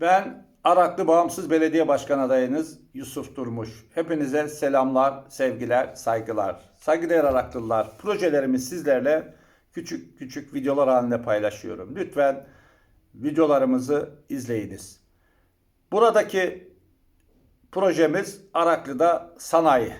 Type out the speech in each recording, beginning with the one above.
Ben Araklı Bağımsız Belediye Başkan adayınız Yusuf Durmuş. Hepinize selamlar, sevgiler, saygılar. Saygıdeğer Araklılar, projelerimi sizlerle küçük küçük videolar halinde paylaşıyorum. Lütfen videolarımızı izleyiniz. Buradaki projemiz Araklı'da sanayi.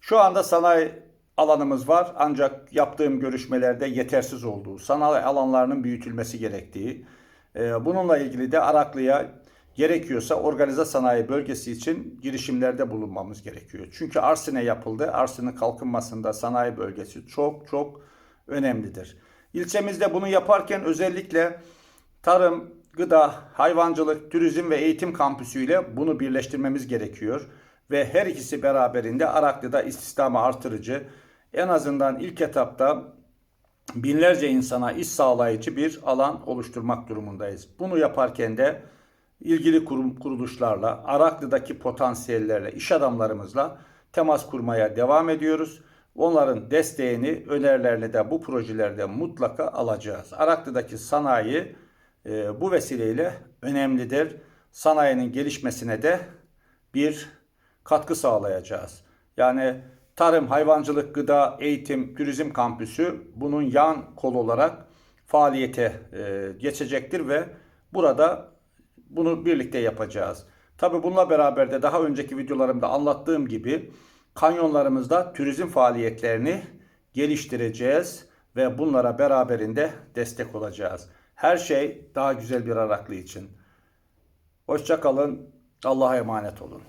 Şu anda sanayi alanımız var ancak yaptığım görüşmelerde yetersiz olduğu, sanayi alanlarının büyütülmesi gerektiği, bununla ilgili de Araklı'ya gerekiyorsa organize sanayi bölgesi için girişimlerde bulunmamız gerekiyor. Çünkü Arsin'e yapıldı. Arsin'in kalkınmasında sanayi bölgesi çok çok önemlidir. İlçemizde bunu yaparken özellikle tarım, gıda, hayvancılık, turizm ve eğitim kampüsüyle bunu birleştirmemiz gerekiyor. Ve her ikisi beraberinde Araklı'da istihdamı artırıcı, en azından ilk etapta binlerce insana iş sağlayıcı bir alan oluşturmak durumundayız. Bunu yaparken de ilgili kurum kuruluşlarla, Araklı'daki potansiyellerle, iş adamlarımızla temas kurmaya devam ediyoruz. Onların desteğini, önerilerini de bu projelerde mutlaka alacağız. Araklı'daki sanayi e, bu vesileyle önemlidir. Sanayinin gelişmesine de bir katkı sağlayacağız. Yani tarım, hayvancılık, gıda, eğitim, turizm kampüsü bunun yan kol olarak faaliyete e, geçecektir ve burada bunu birlikte yapacağız. Tabi bununla beraber de daha önceki videolarımda anlattığım gibi kanyonlarımızda turizm faaliyetlerini geliştireceğiz ve bunlara beraberinde destek olacağız. Her şey daha güzel bir Araklı için. Hoşça kalın. Allah'a emanet olun.